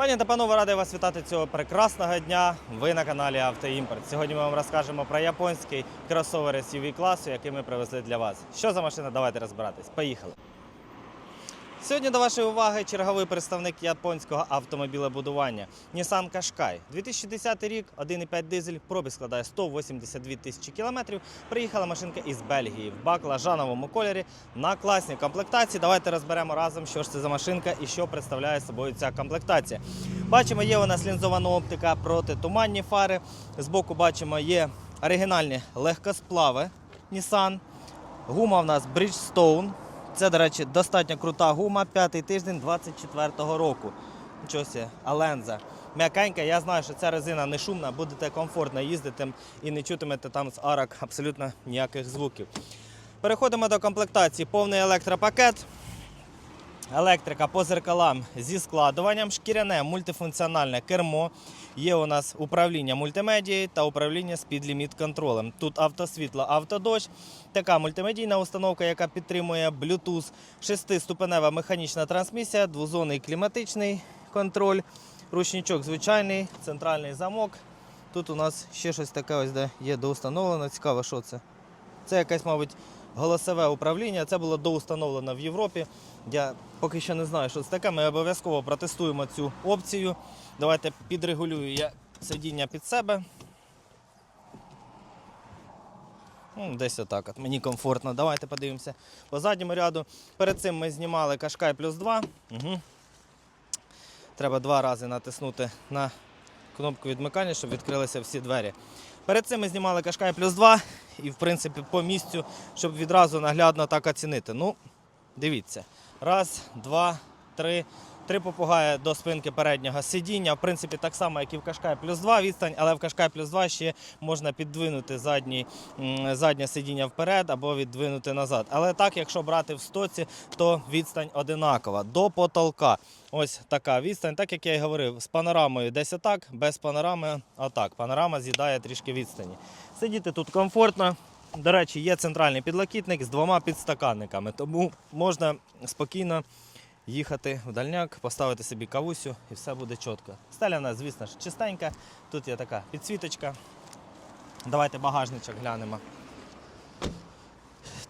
Пані та панове, радий вас вітати цього прекрасного дня. Ви на каналі Автоімпорт. Сьогодні ми вам розкажемо про японський кросовер SUV класу, який ми привезли для вас. Що за машина? Давайте розбиратись. Поїхали. Сьогодні до вашої уваги черговий представник японського автомобілебудування Nissan Qashqai. 2010 рік, 1,5 дизель, пробіг складає 182 тисячі кілометрів. Приїхала машинка із Бельгії в баклажановому кольорі на класній комплектації. Давайте розберемо разом, що ж це за машинка і що представляє собою ця комплектація. Бачимо, є у нас лінзована оптика протитуманні фари. Збоку бачимо, є оригінальні легкосплави Nissan. Гума в нас Bridgestone. Це, до речі, достатньо крута гума, п'ятий тиждень 24-го року. Аленза. М'якенька, я знаю, що ця резина не шумна, будете комфортно їздити і не чутимете там з арок абсолютно ніяких звуків. Переходимо до комплектації. Повний електропакет. Електрика по зеркалам зі складуванням, шкіряне мультифункціональне кермо. Є у нас управління мультимедією та управління спідліміт контролем. Тут автосвітло, автодощ. Така мультимедійна установка, яка підтримує Bluetooth, шестиступенева механічна трансмісія, двозонний кліматичний контроль, ручничок звичайний, центральний замок. Тут у нас ще щось таке ось де є доустановлено. Цікаво, що це. Це якесь, мабуть, голосове управління. Це було доустановлено в Європі. Я поки що не знаю, що це таке. Ми обов'язково протестуємо цю опцію. Давайте підрегулюю я сидіння під себе. Ну, Десь отак. От. Мені комфортно. Давайте подивимося по задньому ряду. Перед цим ми знімали Кашкай плюс 2. Угу. Треба два рази натиснути на кнопку відмикання, щоб відкрилися всі двері. Перед цим ми знімали Кашкай плюс 2 і, в принципі, по місцю, щоб відразу наглядно так оцінити. Ну, дивіться. Раз, два, три. Три попугая до спинки переднього сидіння. В принципі, так само, як і в Кашкай плюс 2 відстань, але в Кашкай плюс 2 ще можна піддвинути задній, заднє сидіння вперед або віддвинути назад. Але так, якщо брати в стоці, то відстань одинакова. До потолка. Ось така відстань, так як я і говорив, з панорамою десь отак, без панорами отак. Панорама з'їдає трішки відстані. Сидіти тут комфортно. До речі, є центральний підлокітник з двома підстаканниками, тому можна спокійно їхати в дальняк, поставити собі кавусю і все буде чітко. Стеля у нас, звісно ж, чистенька. Тут є така підсвіточка. Давайте багажничок глянемо.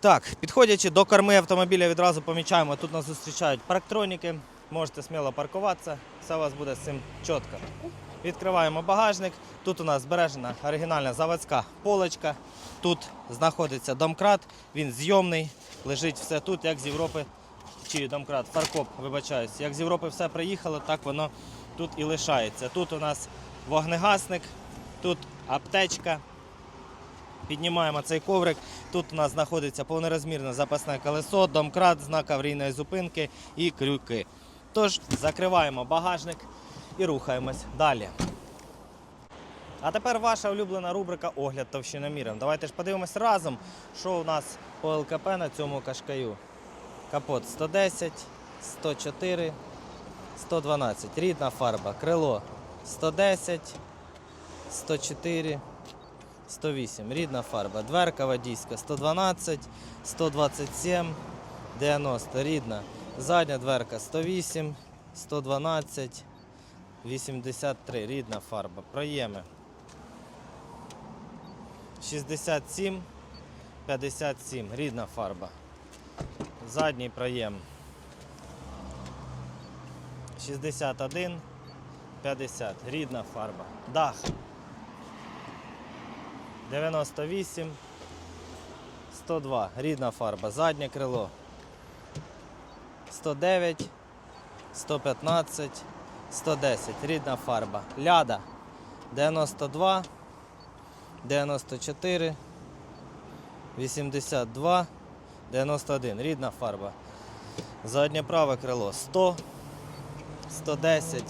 Так, підходячи до корми автомобіля, відразу помічаємо, тут нас зустрічають парктроніки. Можете сміло паркуватися, все у вас буде з цим чітко. Відкриваємо багажник. Тут у нас збережена оригінальна заводська полочка. Тут знаходиться домкрат, він зйомний, лежить все тут, як з Європи, чи домкрат, фаркоп, вибачаюсь. Як з Європи все приїхало, так воно тут і лишається. Тут у нас вогнегасник, тут аптечка. Піднімаємо цей коврик. Тут у нас знаходиться повнорозмірне запасне колесо, домкрат, знак аварійної зупинки і крюки. Тож закриваємо багажник і рухаємось далі. А тепер ваша улюблена рубрика Огляд товщиноміром. Давайте ж подивимось разом, що у нас по ЛКП на цьому кашкаю. Капот 110, 104, 112. Рідна фарба. Крило 110, 104, 108. Рідна фарба. Дверка водійська 112, 127, 90. Рідна. Задня дверка 108, 112, 83. Рідна фарба. Проєми. 67, 57. Рідна фарба. Задній проєм. 61, 50. Рідна фарба. Дах. 98, 102. Рідна фарба. Заднє крило. 109, 115, 110. Рідна фарба. Ляда. 92, 94, 82, 91. Рідна фарба. Заднє праве крило 100, 110,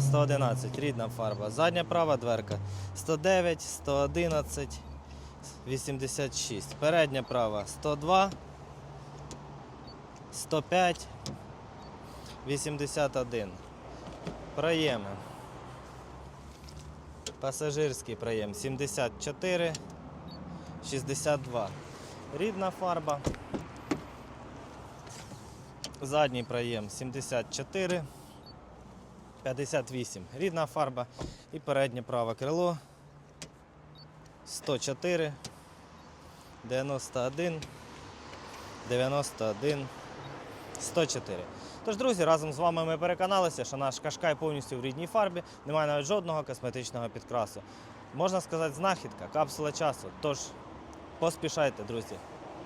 111. Рідна фарба. Задня права дверка 109, 111, 86. Передня права 102, 105, 81. Проєми. Пасажирський проєм 74, 62. Рідна фарба. Задній проєм 74, 58. Рідна фарба і переднє праве крило. 104, 91, 91, 104. Тож, друзі, разом з вами ми переконалися, що наш кашкай повністю в рідній фарбі, немає навіть жодного косметичного підкрасу. Можна сказати, знахідка, капсула часу. Тож поспішайте, друзі.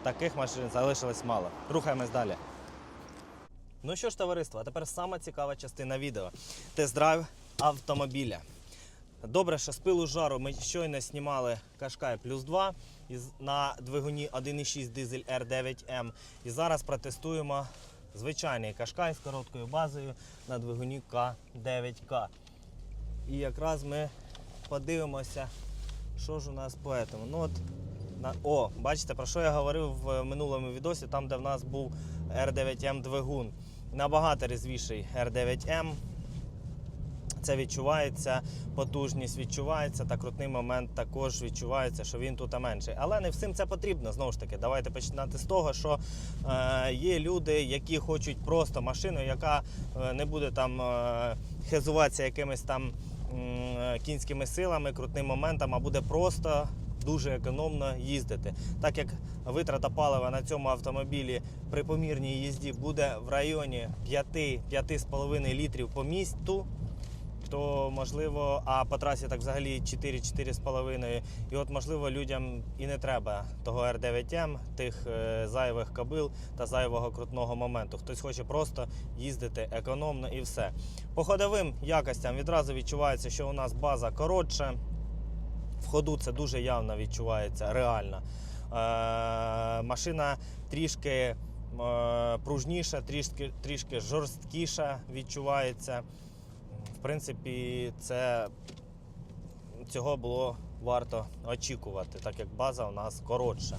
Таких машин залишилось мало. Рухаємось далі. Ну що ж, товариство, а тепер сама цікава частина відео. Тест-драйв автомобіля. Добре, що з пилу жару ми щойно знімали Кашкай плюс 2 на двигуні 1.6 дизель R9M. І зараз протестуємо звичайний Кашкай з короткою базою на двигуні К9К. І якраз ми подивимося, що ж у нас по этому. Ну от. О, бачите, про що я говорив в минулому відосі, там, де в нас був R9M двигун. Набагато резвіший R9M. Це відчувається, потужність відчувається, та крутний момент також відчувається, що він тут менший. Але не всім це потрібно. Знову ж таки, давайте починати з того, що е, є люди, які хочуть просто машину, яка е, не буде там е, хизуватися якимись там м, кінськими силами, крутним моментом, а буде просто дуже економно їздити. Так як витрата палива на цьому автомобілі при помірній їзді буде в районі 5-5,5 літрів по місту то можливо, а по трасі так взагалі 4-4,5. І от можливо людям і не треба того R9M, тих е, зайвих кабил та зайвого крутного моменту. Хтось хоче просто їздити економно і все. По ходовим якостям відразу відчувається, що у нас база коротша. В ходу це дуже явно відчувається, реально. Е, машина трішки е, пружніша, трішки, трішки жорсткіша відчувається. В принципі, це цього було варто очікувати, так як база у нас коротша.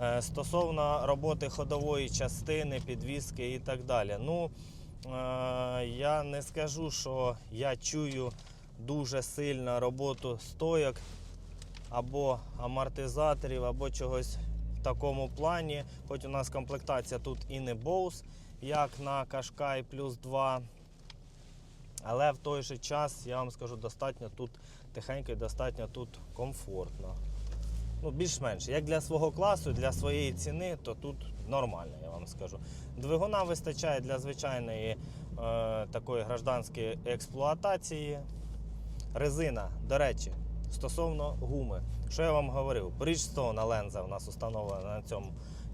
Е, Стосовно роботи ходової частини, підвіски і так далі. Ну, е, я не скажу, що я чую дуже сильно роботу стойок або амортизаторів, або чогось в такому плані. Хоч у нас комплектація тут і не Bose, як на Qashqai плюс 2. Але в той же час, я вам скажу, достатньо тут тихенько і достатньо тут комфортно. Ну, більш-менш. Як для свого класу, для своєї ціни, то тут нормально, я вам скажу. Двигуна вистачає для звичайної е, такої гражданської експлуатації. Резина, до речі, стосовно гуми. Що я вам говорив? Bridgestone ленза у нас встановлена на цьому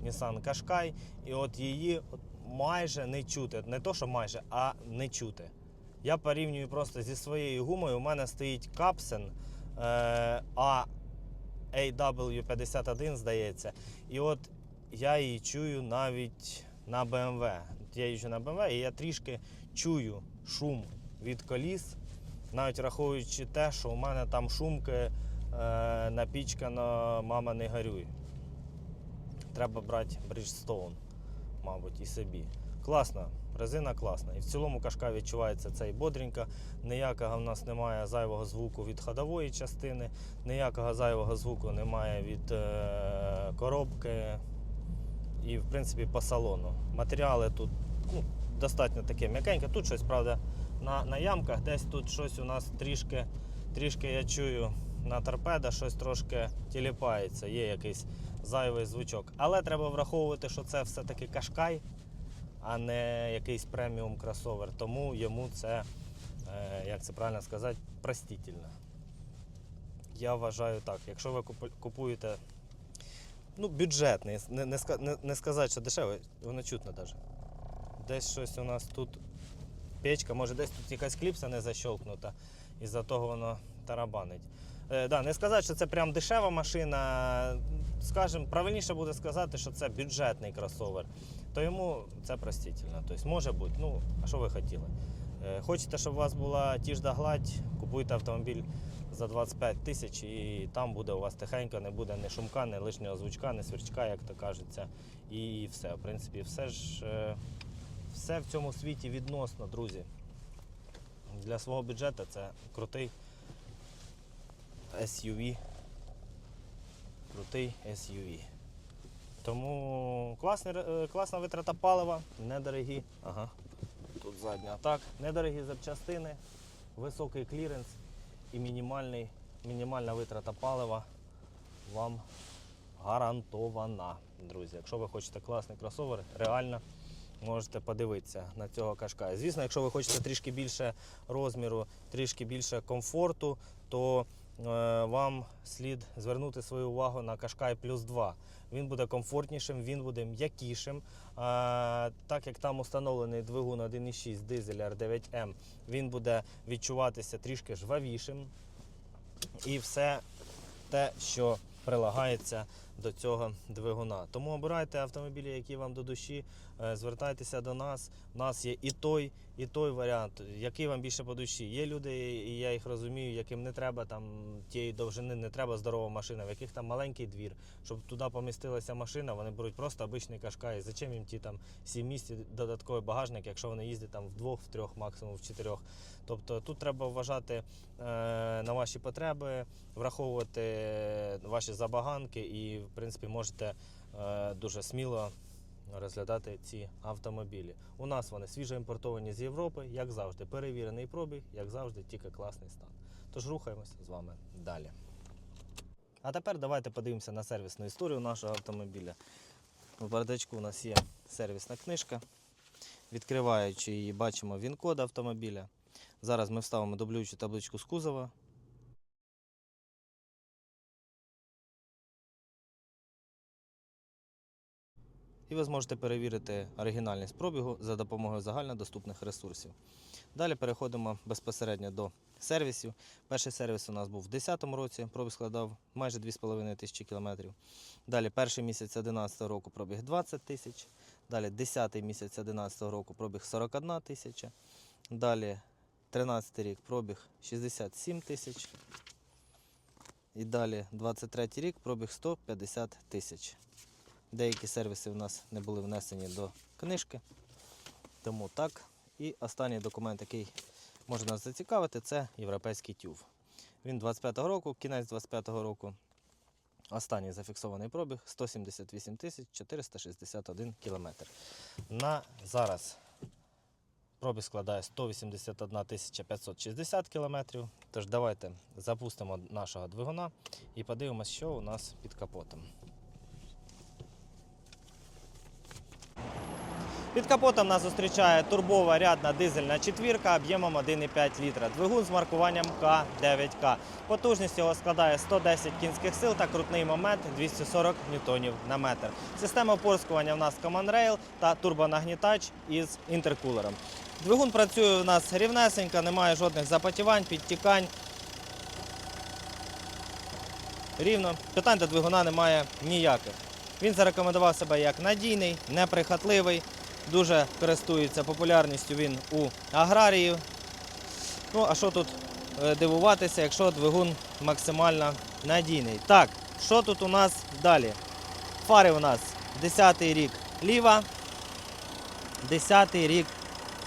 Nissan Qashqai. І от її майже не чути. Не то, що майже, а не чути. Я порівнюю просто зі своєю гумою. У мене стоїть Капсен е, AW51, здається. І от я її чую навіть на BMW. Я їжджу на BMW і я трішки чую шум від коліс, навіть враховуючи те, що у мене там шумки е, напічкано мама не горюй. Треба брати Bridgestone, мабуть, і собі. Класно, резина класна. І в цілому кашка відчувається цей бодренько. Ніякого в нас немає зайвого звуку від ходової частини, ніякого зайвого звуку немає від е, коробки і, в принципі, по салону. Матеріали тут ну, достатньо таке м'якеньке. Тут щось, правда, на, на ямках, десь тут щось у нас трішки, трішки я чую на торпеда, щось трошки тіліпається, є якийсь зайвий звучок. Але треба враховувати, що це все-таки кашкай а не якийсь преміум кросовер. Тому йому це, е, як це правильно сказати, простительно. Я вважаю так. Якщо ви купуєте ну, бюджетний, не, не, не, не сказати, що дешевий, воно чутно навіть. Десь щось у нас тут печка, може десь тут якась кліпса не защолкнута, і за того воно тарабанить. Е, да, не сказати, що це прям дешева машина. Скажем, правильніше буде сказати, що це бюджетний кросовер. То йому це простительно. Тобто може бути, ну, а що ви хотіли? Е, Хочете, щоб у вас була тіжда гладь, купуйте автомобіль за 25 тисяч і там буде у вас тихенько, не буде ні шумка, ні лишнього звучка, ні свірчка, як то кажеться. І все. В принципі, все ж е, все в цьому світі відносно, друзі. Для свого бюджету це крутий SUV. Крутий SUV. Тому класний, е, класна витрата палива, недорогі. Ага. Тут задня. Так, недорогі запчастини, високий кліренс і мінімальний, мінімальна витрата палива вам гарантована, друзі. Якщо ви хочете класний кросовер, реально можете подивитися на цього кашкая. Звісно, якщо ви хочете трішки більше розміру, трішки більше комфорту, то е, вам слід звернути свою увагу на Кашкай Плюс 2. Він буде комфортнішим, він буде м'якішим. Так як там установлений двигун 1.6 дизель R9M, він буде відчуватися трішки жвавішим. І все те, що прилагається до цього двигуна. Тому обирайте автомобілі, які вам до душі, е, звертайтеся до нас. У нас є і той, і той варіант, який вам більше по душі. Є люди, і я їх розумію, яким не треба там тієї довжини, не треба здорова машина, в яких там маленький двір, щоб туди помістилася машина, вони беруть просто обичний кашкай. Зачем їм ті там сім місць додатковий багажник, якщо вони їздять там вдвох, в трьох, максимум в чотирьох. Тобто тут треба вважати е, на ваші потреби, враховувати ваші забаганки і, в принципі, можете е, дуже сміло розглядати ці автомобілі. У нас вони свіжо імпортовані з Європи, як завжди, перевірений пробіг, як завжди, тільки класний стан. Тож рухаємося з вами далі. А тепер давайте подивимося на сервісну історію нашого автомобіля. В бардачку у нас є сервісна книжка. Відкриваючи її, бачимо він-код автомобіля. Зараз ми вставимо дублюючу табличку з кузова. І ви зможете перевірити оригінальність пробігу за допомогою загальнодоступних ресурсів. Далі переходимо безпосередньо до сервісів. Перший сервіс у нас був в 2010 році, пробіг складав майже 2,5 тисячі кілометрів. Далі перший місяць 2011 року пробіг 20 тисяч. Далі 10 місяць 2011 року пробіг 41 тисяча. Далі 13 рік пробіг 67 тисяч. І далі 23 рік пробіг 150 тисяч. Деякі сервіси в нас не були внесені до книжки. Тому так. І останній документ, який може нас зацікавити, це європейський тюв. Він 25-го року, кінець 25-го року. Останній зафіксований пробіг 178 тисяч 461 кілометр. На зараз пробіг складає 181 тисяча 560 кілометрів. Тож давайте запустимо нашого двигуна і подивимося, що у нас під капотом. Під капотом нас зустрічає турбова рядна дизельна четвірка об'ємом 1,5 літра. Двигун з маркуванням К9К. Потужність його складає 110 кінських сил та крутний момент 240 ньютонів на метр. Система опорскування в нас Command Rail та турбонагнітач із інтеркулером. Двигун працює у нас рівнесенько, немає жодних запотівань, підтікань. Рівно. Питань до двигуна немає ніяких. Він зарекомендував себе як надійний, неприхотливий, дуже користується популярністю він у аграріїв. Ну, а що тут е, дивуватися, якщо двигун максимально надійний? Так, що тут у нас далі? Фари у нас 10-й рік ліва, 10-й рік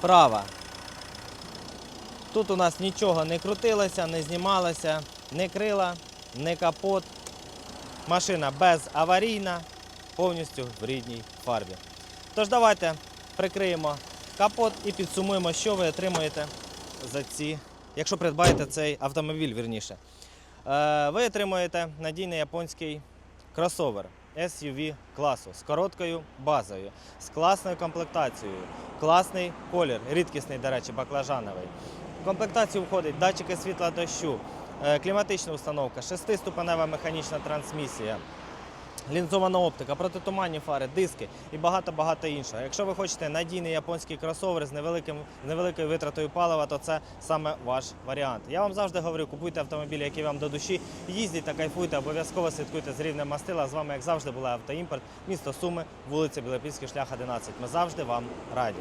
права. Тут у нас нічого не крутилося, не знімалося, не крила, не капот. Машина безаварійна, повністю в рідній фарбі. Тож давайте прикриємо капот і підсумуємо, що ви отримаєте за ці, якщо придбаєте цей автомобіль, вірніше. Е, Ви отримуєте надійний японський кросовер SUV класу з короткою базою, з класною комплектацією, класний колір, рідкісний, до речі, баклажановий. В комплектацію входить датчики світла дощу, е, кліматична установка, шестиступенева механічна трансмісія, лінзована оптика, протитуманні фари, диски і багато-багато іншого. Якщо ви хочете надійний японський кросовер з з невеликою витратою палива, то це саме ваш варіант. Я вам завжди говорю, купуйте автомобілі, які вам до душі, їздіть та кайфуйте, обов'язково слідкуйте з рівнем мастила. З вами, як завжди, була автоімпорт, місто Суми, вулиця Білопільський шлях 11. Ми завжди вам раді.